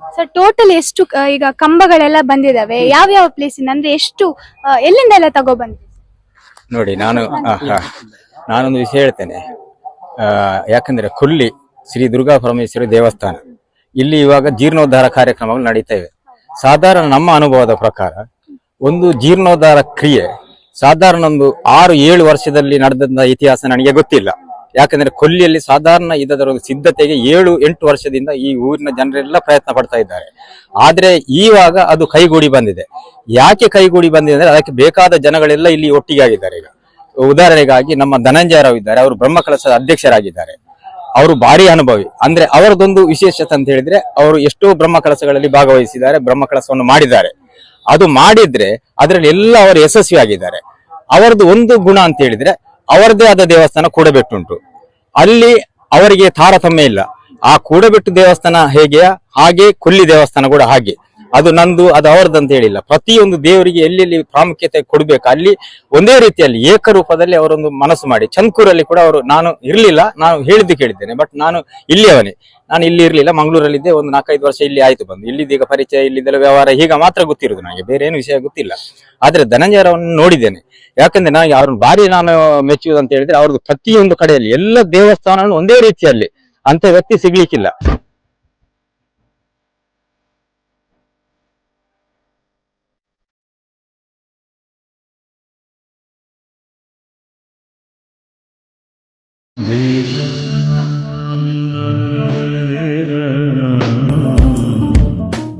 Sir total ಎಷ್ಟು ಈಗ ಕಂಬಗಳೆಲ್ಲ ಬಂದಿದಾವೆ? ಯಾವ ಯಾವ ಪ್ಲೇಸ್ ಅಂದ್ರೆ ಎಷ್ಟು ಎಲ್ಲಿಂದ ಎಲ್ಲ ತಗೊಬಂದ್ರಿ? ನೋಡಿ ನಾನು. ನಾನೊಂದು ವಿಷಯ ಹೇಳ್ತೇನೆ. ಆ, ಯಾಕಂದ್ರೆ ಕುಲ್ಲಿ ಶ್ರೀ ದುರ್ಗಾ ಪರಮೇಶ್ವರಿ ದೇವಸ್ಥಾನ ಇಲ್ಲಿ ಇವಾಗ ಜೀರ್ಣೋದ್ಧಾರ ಕಾರ್ಯಕ್ರಮಗಳು ನಡೀತಾ ಇವೆ. ಸಾಧಾರಣ ನಮ್ಮ ಅನುಭವದ ಪ್ರಕಾರ ಒಂದು ಜೀರ್ಣೋದ್ಧಾರ ಕ್ರಿಯೆ ಸಾಧಾರಣ ಒಂದು ಆರು ಏಳು ವರ್ಷದಲ್ಲಿ ನಡೆದಂತ ಇತಿಹಾಸ ನನಗೆ ಗೊತ್ತಿಲ್ಲ. ಯಾಕಂದ್ರೆ ಕೊಲ್ಲಿಯಲ್ಲಿ ಸಾಧಾರಣ ಇದರ ಸಿದ್ಧತೆಗೆ ಏಳು, ಎಂಟು ವರ್ಷದಿಂದ ಈ ಊರಿನ ಜನರೆಲ್ಲ ಪ್ರಯತ್ನ ಪಡ್ತಾ ಇದ್ದಾರೆ. ಆದ್ರೆ ಈವಾಗ ಅದು ಕೈಗೂಡಿ ಬಂದಿದೆ. ಯಾಕೆ ಕೈಗೂಡಿ ಬಂದಿದೆ ಅಂದ್ರೆ ಅದಕ್ಕೆ ಬೇಕಾದ ಜನಗಳೆಲ್ಲ ಇಲ್ಲಿ ಒಟ್ಟಿಗೆ ಆಗಿದ್ದಾರೆ ಈಗ. ಉದಾಹರಣೆಗಾಗಿ ನಮ್ಮ ಧನಂಜಯ ರಾವ್ ಇದ್ದಾರೆ, ಅವರು ಬ್ರಹ್ಮಕಲಶದ ಅಧ್ಯಕ್ಷರಾಗಿದ್ದಾರೆ. ಅವರು ಭಾರಿ ಅನುಭವಿ. ಅಂದ್ರೆ ಅವರದೊಂದು ವಿಶೇಷತೆ ಅಂತ ಹೇಳಿದ್ರೆ ಅವರು ಎಷ್ಟೋ ಬ್ರಹ್ಮ ಕಲಸಗಳಲ್ಲಿ ಭಾಗವಹಿಸಿದ್ದಾರೆ, ಬ್ರಹ್ಮ ಕಲಸವನ್ನು ಮಾಡಿದ್ದಾರೆ. ಅದು ಮಾಡಿದ್ರೆ ಅದರಲ್ಲಿ ಎಲ್ಲ ಅವರು ಯಶಸ್ವಿ ಆಗಿದ್ದಾರೆ ಅವರದ್ದು ಒಂದು ಗುಣ ಅಂತ ಹೇಳಿದ್ರೆ ಅವರದೇ ಆದ ದೇವಸ್ಥಾನ ಕೂಡಬೆಟ್ಟುಂಟು. ಅಲ್ಲಿ ಅವರಿಗೆ ತಾರತಮ್ಯ ಇಲ್ಲ. ಆ ಕೂಡಬೆಟ್ಟು ದೇವಸ್ಥಾನ ಹೇಗೆ ಹಾಗೆ ಕೊಲ್ಲಿ ದೇವಸ್ಥಾನ ಕೂಡ ಹಾಗೆ. ಅದು ನಂದು, ಅದು ಅವರದ್ದು ಅಂತ ಹೇಳಿಲ್ಲ. ಪ್ರತಿಯೊಂದು ದೇವರಿಗೆ ಎಲ್ಲೆಲ್ಲಿ ಪ್ರಾಮುಖ್ಯತೆ ಕೊಡ್ಬೇಕು, ಅಲ್ಲಿ ಒಂದೇ ರೀತಿಯಲ್ಲಿ ಏಕರೂಪದಲ್ಲಿ ಅವರೊಂದು ಮನಸ್ಸು ಮಾಡಿ. ಚಂದ್ಕೂರಲ್ಲಿ ಕೂಡ ಅವರು, ನಾನು ಇರ್ಲಿಲ್ಲ, ನಾನು ಹೇಳಿದ್ದು ಕೇಳಿದ್ದೇನೆ, ಬಟ್ ನಾನು ಇಲ್ಲಿಯವನೇ. ನಾನು ಇಲ್ಲಿ ಇರ್ಲಿಲ್ಲ, ಮಂಗಳೂರಲ್ಲಿದ್ದೆ, ಒಂದು ನಾಲ್ಕೈದು ವರ್ಷ ಇಲ್ಲಿ ಆಯ್ತು ಬಂದು. ಇಲ್ಲಿದ್ದೀಗ ಪರಿಚಯ, ಇಲ್ಲಿದ್ದೆಲ್ಲ ವ್ಯವಹಾರ, ಈಗ ಮಾತ್ರ ಗೊತ್ತಿರೋದು ನನಗೆ, ಬೇರೆ ಏನು ವಿಷಯ ಗೊತ್ತಿಲ್ಲ. ಆದ್ರೆ ಧನಂಜಯರವನ್ನು ನೋಡಿದ್ದೇನೆ. ಯಾಕಂದ್ರೆ ನಾನು ಅವ್ರನ್ನ ಭಾರಿ ನಾನು ಮೆಚ್ಚುವುದು ಅಂತ ಹೇಳಿದ್ರೆ ಅವ್ರದ್ದು ಪ್ರತಿಯೊಂದು ಕಡೆಯಲ್ಲಿ, ಎಲ್ಲ ದೇವಸ್ಥಾನ ಒಂದೇ ರೀತಿಯಲ್ಲಿ ಅಂತ ವ್ಯಕ್ತಿ ಸಿಗ್ಲಿಕ್ಕಿಲ್ಲ.